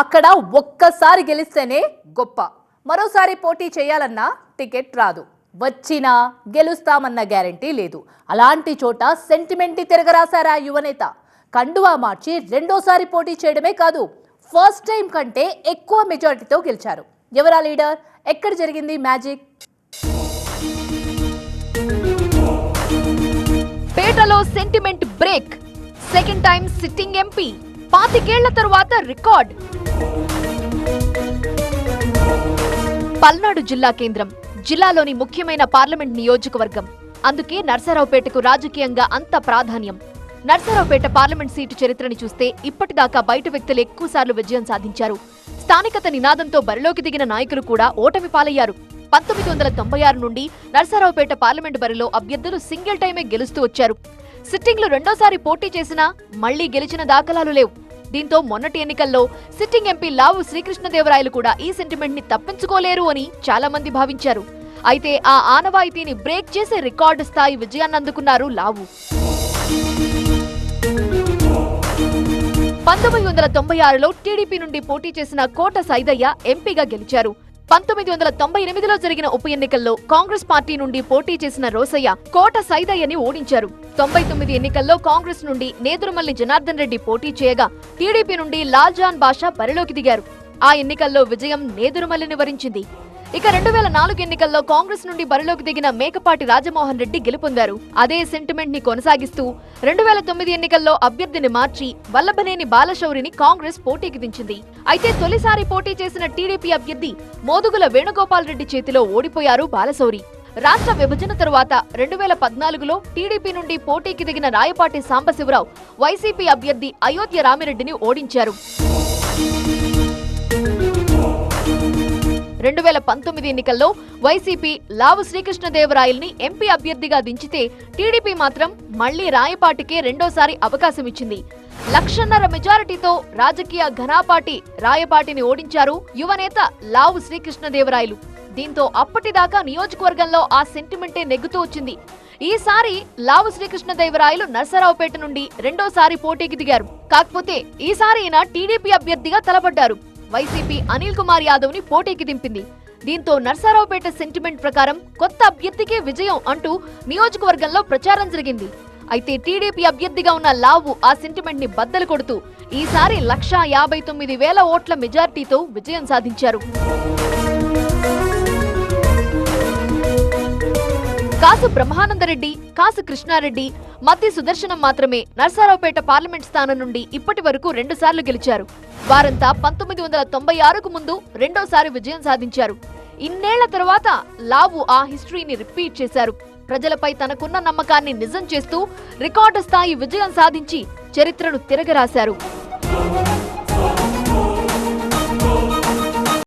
అక్కడ ఒక్కసారి గెలిస్తేనే గొప్ప. మరోసారి పోటీ చేయాలన్నా టికెట్ రాదు. వచ్చినా గెలుస్తామన్న గ్యారంటీ లేదు. అలాంటి చోట సెంటిమెంట్ తిరగరాశారా యువనేత? కండువా మార్చి రెండోసారి పోటీ చేయడమే కాదు ఫస్ట్ టైం కంటే ఎక్కువ మెజారిటీతో గెలిచారు. ఎవరా లీడర్? ఎక్కడ జరిగింది మ్యాజిక్? పేటలో sentiment break. Second time sitting MP పాతికేళ్ళ తరువాత రికార్డ్. పల్నాడు జిల్లా కేంద్రం జిల్లాలోని ముఖ్యమైన పార్లమెంట్ నియోజకవర్గం. అందుకే నర్సరావుపేటకు రాజకీయంగా అంత ప్రాధాన్యం. నర్సరావుపేట పార్లమెంట్ సీటు చరిత్రని చూస్తే ఇప్పటిదాకా బయట వ్యక్తులు ఎక్కువసార్లు విజయం సాధించారు. స్థానికత నినాదంతో బరిలోకి దిగిన నాయకులు కూడా ఓటమి పాలయ్యారు. పంతొమ్మిది వందల తొంభై ఆరు నుండి నర్సరావుపేట పార్లమెంట్ బరిలో అభ్యర్థులు సింగిల్ టైమే గెలుస్తూ వచ్చారు. సిట్టింగ్లు రెండోసారి పోటీ చేసినా మళ్ళీ గెలిచిన దాఖలాలు లేవు. దీంతో మొన్నటి ఎన్నికల్లో సిట్టింగ్ ఎంపీ లావు శ్రీకృష్ణదేవరాయలు కూడా ఈ సెంటిమెంట్ని తప్పించుకోలేరు అని చాలా మంది భావించారు. అయితే ఆ ఆనవాయితీని బ్రేక్ చేసే రికార్డు స్థాయి విజయాన్ని అందుకున్నారు లావు. పంతొమ్మిది వందల తొంభై ఆరులో టీడీపీ నుండి పోటీ చేసిన కోట సైదయ్య ఎంపీగా గెలిచారు. పంతొమ్మిది వందల తొంభై ఎనిమిదిలో జరిగిన ఉప ఎన్నికల్లో కాంగ్రెస్ పార్టీ నుండి పోటీ చేసిన రోసయ్య కోట సైదయ్యని ఓడించారు. తొంభై తొమ్మిది ఎన్నికల్లో కాంగ్రెస్ నుండి నేదురుమల్లి జనార్దన్ రెడ్డి పోటీ చేయగా టీడీపీ నుండి లాల్జాన్ బాషా బరిలోకి దిగారు. ఆ ఎన్నికల్లో విజయం నేదురుమల్లిని వరించింది ఇక రెండు వేల నాలుగు ఎన్నికల్లో కాంగ్రెస్ నుండి బరిలోకి దిగిన మేకపాటి రాజమోహన్ రెడ్డి గెలుపొందారు. అదే సెంటిమెంట్ని కొనసాగిస్తూ రెండు వేల తొమ్మిది ఎన్నికల్లో అభ్యర్థిని మార్చి వల్లభనేని బాలశౌరిని కాంగ్రెస్ పోటీకి దించింది. అయితే తొలిసారి పోటీ చేసిన టీడీపీ అభ్యర్థి మోదుగుల వేణుగోపాల్ రెడ్డి చేతిలో ఓడిపోయారు బాలశౌరి. రాష్ట్ర విభజన తరువాత రెండు వేల పద్నాలుగులో టీడీపీ నుండి పోటీకి దిగిన రాయపాటి సాంబశివరావు వైసీపీ అభ్యర్థి అయోధ్య రామిరెడ్డిని ఓడించారు. రెండు వేల పంతొమ్మిది ఎన్నికల్లో వైసీపీ లావు శ్రీకృష్ణదేవరాయల్ని ఎంపీ అభ్యర్థిగా దించితే టీడీపీ మాత్రం మళ్ళీ రాయపాటికే రెండోసారి అవకాశం ఇచ్చింది. లక్షన్నర మెజారిటీతో రాజకీయ ఘనాపాటి రాయపాటిని ఓడించారు యువనేత లావు శ్రీకృష్ణదేవరాయలు. దీంతో అప్పటిదాకా నియోజకవర్గంలో ఆ సెంటిమెంటే నెగ్గుతూ వచ్చింది. ఈసారి లావు శ్రీకృష్ణదేవరాయలు నర్సరావుపేట నుండి రెండోసారి పోటీకి దిగారు. కాకపోతే ఈసారి ఈయన టీడీపీ అభ్యర్థిగా తలపడ్డారు. వైసీపీ అనిల్ కుమార్ యాదవ్ని పోటీకి దింపింది. దీంతో నర్సారావుపేట సెంటిమెంట్ ప్రకారం కొత్త అభ్యర్థికే విజయం అంటూ నియోజకవర్గంలో ప్రచారం జరిగింది. అయితే టీడీపీ అభ్యర్థిగా ఉన్న లావు ఆ సెంటిమెంట్ని బద్దలు కొడుతూ ఈసారి లక్షా యాభై తొమ్మిది వేల ఓట్ల మెజార్టీతో విజయం సాధించారు. కాసు బ్రహ్మానందరెడ్డి కాసు కృష్ణారెడ్డి మత్తి సుదర్శనం మాత్రమే. నర్సారావుపేట పార్లమెంట్ స్థానం నుండి ఇప్పటి వరకు రెండుసార్లు గెలిచారు. వారంతా పంతొమ్మిది వందల తొంభై ఆరుకు ముందు రెండోసారి విజయం సాధించారు. ఇన్నేళ్ళ తర్వాత లావు ఆ హిస్టరీని రిపీట్ చేశారు. ప్రజలపై తనకున్న నమ్మకాన్ని నిజం చేస్తూ రికార్డు స్థాయి విజయం సాధించి చరిత్రను తిరగరాశారు.